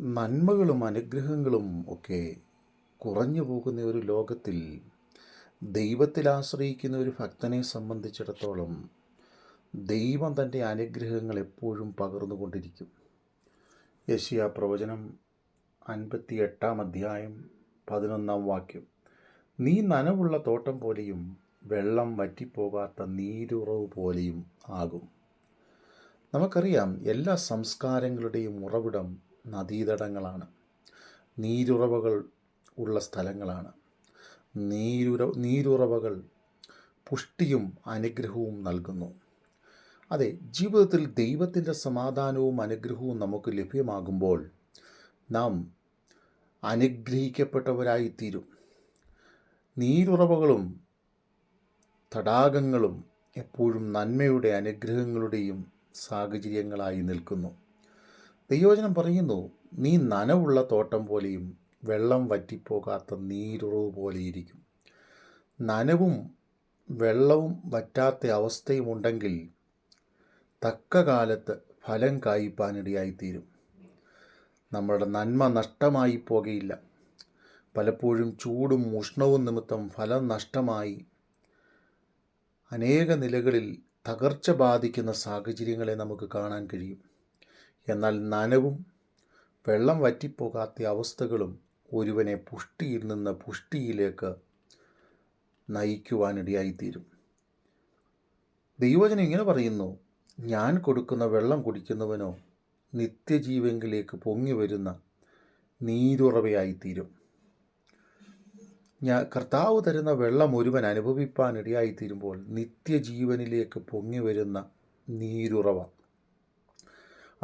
നന്മകളും അനുഗ്രഹങ്ങളും ഒക്കെ കുറഞ്ഞു പോകുന്ന ഒരു ലോകത്തിൽ ദൈവത്തിൽ ആശ്രയിക്കുന്ന ഒരു ഭക്തനെ സംബന്ധിച്ചിടത്തോളം ദൈവം തന്റെ അനുഗ്രഹങ്ങൾ എപ്പോഴും പകർന്നുകൊണ്ടിരിക്കും യശിയ പ്രവചനം അൻപത്തി എട്ടാം അധ്യായം പതിനൊന്നാം വാക്യം. നീ നനവുള്ള തോട്ടം പോലെയും വെള്ളം വറ്റിപ്പോകാത്ത നീരുറവ് പോലെയും ആകും. നമുക്കറിയാം എല്ലാ സംസ്കാരങ്ങളുടെയും ഉറവിടം നദീതടങ്ങളാണ്. നീരുറവകൾ ഉള്ള സ്ഥലങ്ങളാണ്. നീരുര നീരുറവകൾ പുഷ്ടിയും അനുഗ്രഹവും നൽകുന്നു. അതെ ജീവിതത്തിൽ ദൈവത്തിന്റെ സമാധാനവും അനുഗ്രഹവും നമുക്ക് ലഭ്യമാകുമ്പോൾ നാം അനുഗ്രഹിക്കപ്പെട്ടവരായിത്തീരും. നീരുറവകളും തടാകങ്ങളും എപ്പോഴും നന്മയുടെ അനുഗ്രഹങ്ങളുടെയും സാഹചര്യങ്ങളായി നിൽക്കുന്നു. ദൈവവചനം പറയുന്നു നീ നനവുള്ള തോട്ടം പോലെയും വെള്ളം വറ്റിപ്പോകാത്ത നീരുറവ് പോലെയിരിക്കും. നനവും വെള്ളവും വറ്റാത്ത അവസ്ഥയും ഉണ്ടെങ്കിൽ തക്ക കാലത്ത് ഫലം കായ്പാനിടയായിത്തീരും. നമ്മുടെ നന്മ നഷ്ടമായി പോകയില്ല. പലപ്പോഴും ചൂടും ഉഷ്ണവും നിമിത്തം ഫലം നഷ്ടമായി അനേക നിലകളിൽ തകർച്ച ബാധിക്കുന്ന സാഹചര്യങ്ങളെ നമുക്ക് കാണാൻ കഴിയും. എന്നാൽ നനവും വെള്ളം വറ്റിപ്പോകാത്ത അവസ്ഥകളും ഒരുവനെ പുഷ്ടിയിൽ നിന്ന് പുഷ്ടിയിലേക്ക് നയിക്കുവാനിടയായിത്തീരും. ദൈവജനം ഇങ്ങനെ പറയുന്നു ഞാൻ കൊടുക്കുന്ന വെള്ളം കുടിക്കുന്നവനോ നിത്യജീവങ്കിലേക്ക് പൊങ്ങി വരുന്ന നീരുറവയായിത്തീരും. ഞാൻ കർത്താവ് തരുന്ന വെള്ളം ഒരുവൻ അനുഭവിപ്പാൻ ഇടയായിത്തീരുമ്പോൾ നിത്യജീവനിലേക്ക് പൊങ്ങി വരുന്ന നീരുറവ.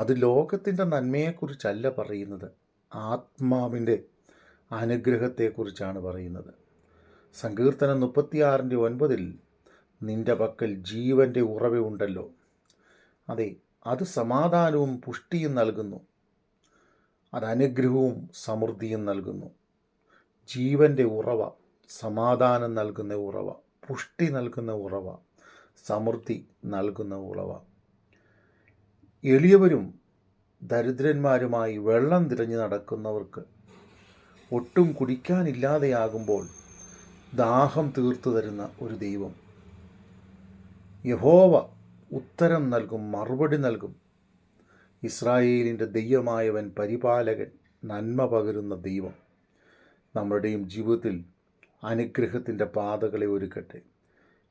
അത് ലോകത്തിന്റെ നന്മയെക്കുറിച്ചല്ല പറയുന്നത്. ആത്മാവിന്റെ അനുഗ്രഹത്തെക്കുറിച്ചാണ് പറയുന്നത്. സങ്കീർത്തനം മുപ്പത്തിയാറിന്റെ ഒൻപതിൽ നിന്റെ പക്കൽ ജീവന്റെ ഉറവയുണ്ടല്ലോ അതെ അത് സമാധാനവും പുഷ്ടിയും നൽകുന്നു. അത് അനുഗ്രഹവും സമൃദ്ധിയും നൽകുന്നു. ജീവന്റെ ഉറവ സമാധാനം നൽകുന്ന ഉറവ പുഷ്ടി നൽകുന്ന ഉറവ സമൃദ്ധി നൽകുന്ന ഉറവ. എളിയവരും ദരിദ്രന്മാരുമായി വെള്ളം തിരഞ്ഞു നടക്കുന്നവർക്ക് ഒട്ടും കുടിക്കാനില്ലാതെയാകുമ്പോൾ ദാഹം തീർത്തു തരുന്ന ഒരു ദൈവം. യഹോവ ഉത്തരം നൽകും മറുപടി നൽകും. ഇസ്രായേലിന്റെ ദൈവമായവൻ പരിപാലകൻ നന്മ പകരുന്ന ദൈവം. നമ്മുടെയും ജീവിതത്തിൽ അനുഗ്രഹത്തിന്റെ പാതകളെ ഒരുക്കട്ടെ.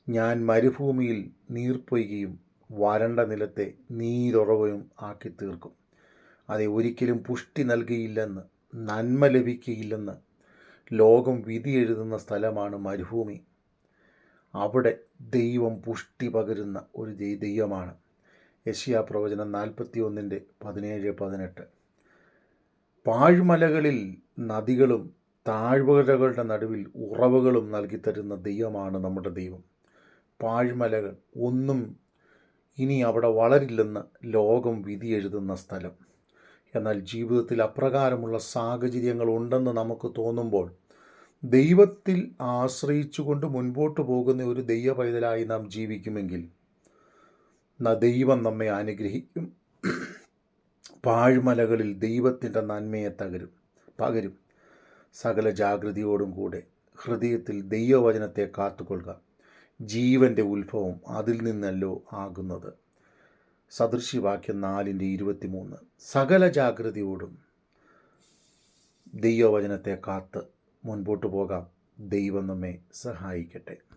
ഞാൻ മരുഭൂമിയിൽ നീർപ്പൊയ്കയും വരണ്ട നിലത്തെ നീരുറവയും ആക്കി തീർക്കും. അതെ ഒരിക്കലും പുഷ്ടി നൽകിയില്ലെന്ന് നന്മ ലഭിക്കുകയില്ലെന്ന് ലോകം വിധി എഴുതുന്ന സ്ഥലമാണ് മരുഭൂമി. അവിടെ ദൈവം പുഷ്ടി പകരുന്ന ഒരു ദൈവമാണ്. യശിയ പ്രവചനം നാൽപ്പത്തി ഒന്നിന്റെ പതിനേഴ് പതിനെട്ട്. പാഴ്മലകളിൽ നദികളും താഴ്വരകളുടെ നടുവിൽ ഉറവുകളും നൽകിത്തരുന്ന ദൈവമാണ് നമ്മുടെ ദൈവം. പാഴ്മലകൾ ഒന്നും ഇനി അവിടെ വളരില്ലെന്ന് ലോകം വിധി എഴുതുന്ന സ്ഥലം. എന്നാൽ ജീവിതത്തിൽ അപ്രകാരമുള്ള സാഹചര്യങ്ങൾ ഉണ്ടെന്ന് നമുക്ക് തോന്നുമ്പോൾ ദൈവത്തിൽ ആശ്രയിച്ചുകൊണ്ട് മുൻപോട്ട് പോകുന്ന ഒരു ദൈവ പൈതലായി നാം ജീവിക്കുമെങ്കിൽ ദൈവം നമ്മെ അനുഗ്രഹിക്കും. പാഴ്മലകളിൽ ദൈവത്തിന്റെ നന്മയെ തകരും പകരും. സകല ജാഗ്രതയോടും കൂടെ ഹൃദയത്തിൽ ദൈവവചനത്തെ കാത്തുകൊള്ളുക. ജീവന്റെ ഉത്ഭവം അതിൽ നിന്നല്ലോ ആകുന്നത്. സദൃശ്യവാക്യം നാലിന്റെ ഇരുപത്തിമൂന്ന്. സകല ജാഗ്രതയോടും ദൈവവചനത്തെ കാത്ത് മുൻപോട്ട് പോകാം. ദൈവം നമ്മെ സഹായിക്കട്ടെ.